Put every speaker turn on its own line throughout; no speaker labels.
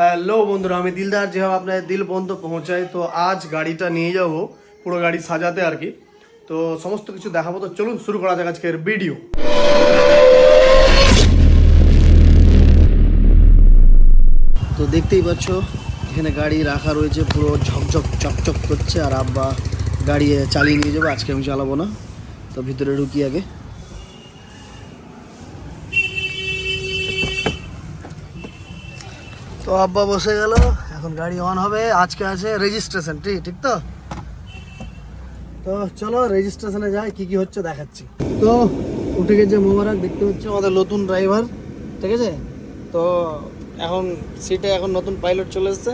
Hello বন্ধুরা, আমি দিলদার যেভাবে আপনাদের দিল পর্যন্ত পৌঁছাই তো আজ গাড়িটা নিয়ে যাব, পুরো গাড়ি সাজাতে আর কি। তো সমস্ত কিছু দেখাবো, তো চলুন শুরু করা যাক আজকের ভিডিও। তো দেখতেই পাচ্ছ, এখানে গাড়ি রাখা রয়েছে, পুরো ঝকঝক, চকচক করছে, আর আব্বা গাড়ি চালিয়ে নিয়ে যাব, আজকে আমি চালাবো না। তো ভিতরে ঢুকি আগে। তো আব্বা বসে গেল, এখন গাড়ি অন হবে, আজকে আছে রেজিস্ট্রেশন ঠিক ঠিক তো? তো চলো রেজিস্ট্রেশনে যাই, কি কি হচ্ছে দেখাচ্ছি। তো উঠে গেছে মোবারক, দেখতে হচ্ছে আমাদের নতুন ড্রাইভার ঠিক আছে? তো এখন সিটে এখন নতুন পাইলট চলে এসছে।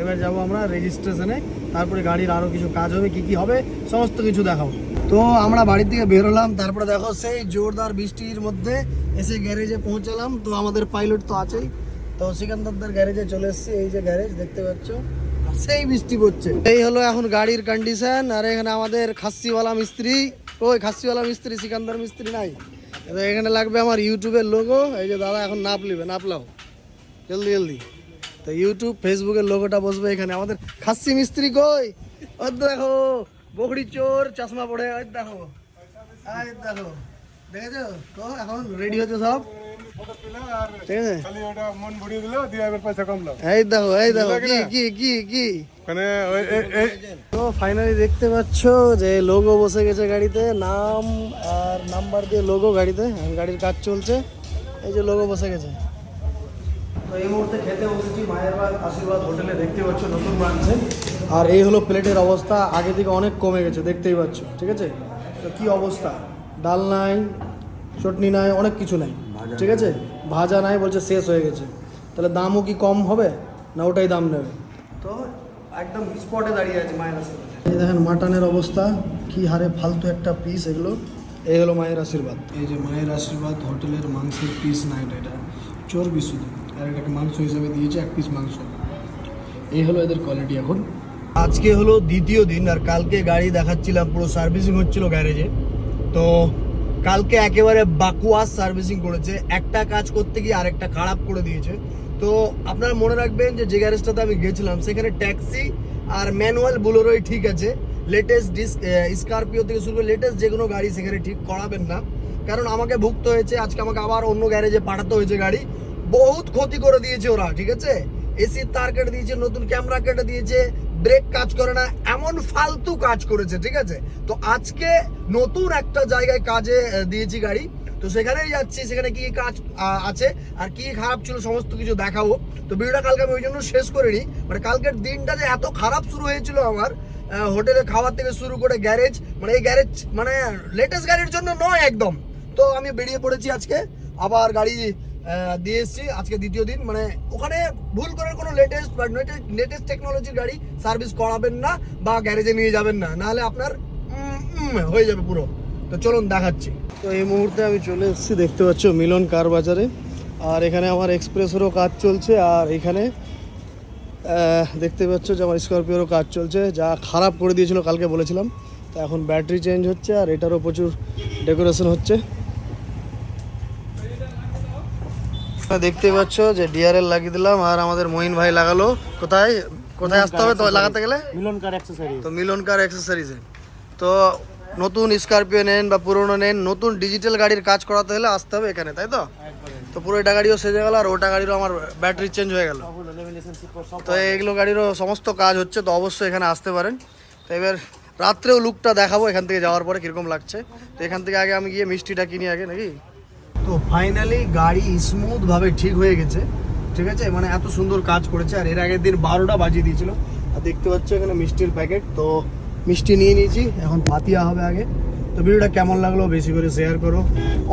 এবার যাব আমরা রেজিস্ট্রেশনে তারপরে গাড়ির আরও কিছু কাজ হবে, কি কি হবে, সমস্ত কিছু দেখাবো। তো আমরা বাড়ি থেকে বেরোলাম তারপরে দেখো সেই জোরদার বৃষ্টির মধ্যে এসে গ্যারেজে পৌঁছালাম। তো আমাদের পাইলট তো আছেই। তো সিকান্দারদার গ্যারেজে চলে এসেছি, এই যে গ্যারেজ দেখতে পাচ্ছ সেই বৃষ্টি পড়ছে। এই হলো এখন গাড়ির কন্ডিশন আর এখানে আমাদের খাসিওয়ালা মিস্ত্রি। ওই খাসিওয়ালা মিস্ত্রি সিকান্দার মিস্ত্রি নাই। এখানে লাগবে আমার ইউটিউবের লোগো এই যে দাদা এখন নাপ লিবে নাপলাও জলদি জলদি। তো ইউটিউব ফেসবুকের লোগোটা বসবে এখানে। আমাদের খাসি মিস্ত্রি কই? ওই দেখো, বকরি চোর, চশমা পড়ে, ওই দেখো। দেখো। দেখেছ? তো এখন রেডি হচ্ছে সব। ঠিক আছে।
খালি ওটা মন ভরিয়ে দিল দিয়ে এবার পয়সা কমলো।
এই দেখো এই দেখো কি কি কি কি?
মানে ওই এ- এ-
তো ফাইনালি দেখতে পাচ্ছ যে লোগো বসে গেছে গাড়িতে নাম আর নাম্বার দিয়ে লোগো গাড়িতে গাড়ির কাজ চলছে। এই যে লোগো বসে গেছে। তো এই মুহূর্তে খেতে বসেছি মায়ের আশীর্বাদ হোটেলে দেখতে পাচ্ছ নতুন বানছে আর এই হলো প্লেটের অবস্থা আগে থেকে অনেক কমে গেছে দেখতেই পাচ্ছ ঠিক আছে? তো কি অবস্থা? ডাল নাই চটনি নাই অনেক কিছু নাই। ঠিক আছে? ভাজা নাই বলছে শেষ হয়ে গেছে। তাহলে দামও কি কম হবে না ওটাই দাম নেবে? তো একদম স্পটে দাঁড়িয়ে আছে মায়ের আশীর্বাদ। এই দেখেন মাটনের অবস্থা কি হারে ফালতু একটা পিস এগুলো। এই হলো মায়ের আশীর্বাদ। এই যে মায়ের আশীর্বাদ হোটেলের মাংসের পিস না এটা এটা চর্বি শুধু। আর এটাকে মাংস হিসাবে দিয়েছে এক পিস মাংস। এই হলো এদের কোয়ালিটি এখন। আজকে হলো দ্বিতীয় দিন আর কালকে গাড়ি দেখাচ্ছিলাম পুরো সার্ভিসিং হচ্ছিল গ্যারেজে তো কালকে একেবারে বাকুয়াস সার্ভিসিং করেছে, একটা কাজ করতে গিয়ে আরেকটা খারাপ করে দিয়েছে। তো আপনারা মনে রাখবেন যে যে গ্যারেজটাতে আমি গেছিলাম, সেখানে ট্যাক্সি আর ম্যানুয়াল বুলোরোই ঠিক আছে। লেটেস্ট ডিস স্করপিও থেকে শুরু করে লেটেস্ট যে কোনো গাড়ি সেখানে ঠিক করাবেন না। কারণ আমাকে ভুগতে হয়েছে, আজকে আমাকে আবার অন্য গ্যারেজে পাঠাতে হয়েছে গাড়ি। বহুত ক্ষতি করে দিয়েছে ওরা, ঠিক আছে? এসির তার কেটে দিয়েছে, নতুন ক্যামেরা কেটে দিয়েছে ব্রেক কাজ করে না, এমন ফালতু কাজ করেছে, ঠিক আছে? তো আজকে নতুন একটা জায়গায় কাজে দিয়েছি গাড়ি। তো সেখানেই যাচ্ছি, সেখানে কি কাজ আছে, আর কি খারাপ ছিল সমস্ত কিছু দেখাবো। তো ভিডিওটা কালকে আমি ওই জন্য শেষ করিনি মানে কালকের দিনটা যে এত খারাপ শুরু হয়েছিল আমার হোটেলে খাওয়ার থেকে শুরু করে গ্যারেজ মানে এই গ্যারেজ মানে লেটেস্ট গাড়ির জন্য নয় একদম। তো আমি বেরিয়ে পড়েছি আজকে, আবার গাড়ি দিয়ে এসেছি। আজকে দ্বিতীয় দিন। মানে ওখানে ভুল করে কোনো লেটেস্ট বা লেটেস্ট টেকনোলজির গাড়ি সার্ভিস করাবেন না বা গ্যারেজে নিয়ে যাবেন না। নাহলে আপনার হয়ে যাবে পুরো। তো চলুন দেখাচ্ছি। তো এই মুহূর্তে আমি চলে এসেছি, দেখতে পাচ্ছ মিলন কার বাজারে। আর এখানে আমার এক্সপ্রেসেরও কাজ চলছে। আর এখানে দেখতে পাচ্ছ যে আমার স্করপিওরও কাজ চলছে। যা খারাপ করে দিয়েছিল কালকে বলেছিলাম। তো এখন ব্যাটারি চেঞ্জ হচ্ছে, আর এটারও প্রচুর ডেকোরেশন হচ্ছে। দেখতে পাচ্ছ যে ডিআরএল লাগিয়ে দিলাম আর আমাদের মহিন ভাই লাগালো। কোথায়? কোথায় আসতে হবে? তো লাগাতে গেলে?
মিলন কার
তো মিলন কার অ্যাক্সেসরিজে তো নতুন স্করপিও নেন বা পুরোনো নেন নতুন ডিজিটাল গাড়ির কাজ করাতে হলে আসতে হবে এখানে তাই তো? তো পুরো এটা গাড়িও সেজে গেল আর ওটা গাড়িরও আমার ব্যাটারি চেঞ্জ হয়ে গেল। তো এগুলো গাড়িরও সমস্ত কাজ হচ্ছে তো অবশ্যই এখানে আসতে পারেন। তো এবার রাত্রেও লুকটা দেখাবো এখান থেকে যাওয়ার পরে কীরকম লাগছে। তো এখান থেকে আগে আমি গিয়ে মিষ্টিটা কিনি আগে নাকি? তো ফাইনালি গাড়ি স্মুথ ভাবে ঠিক হয়ে গেছে, ঠিক আছে? মানে এত সুন্দর কাজ করেছে, আর এর আগের দিন বারোটা বাজিয়ে দিয়েছিল। আর দেখতে পাচ্ছ এখানে মিষ্টির প্যাকেট তো মিষ্টি নিয়ে নিয়েছি, এখন পাতিয়া হবে আগে। তো ভিডিওটা কেমন লাগল বেশি করে শেয়ার করো।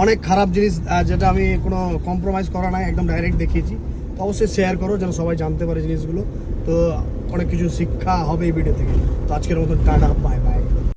অনেক খারাপ জিনিস যেটা আমি কোনো কম্প্রোমাইজ করা নাই, একদম ডাইরেক্ট দেখিয়েছি। তো অবশ্যই শেয়ার করো, যেন সবাই জানতে পারে জিনিসগুলো। তো অনেক কিছু শিক্ষা হবে এই ভিডিও থেকে। তো আজকের মতো টাটা বাই বাই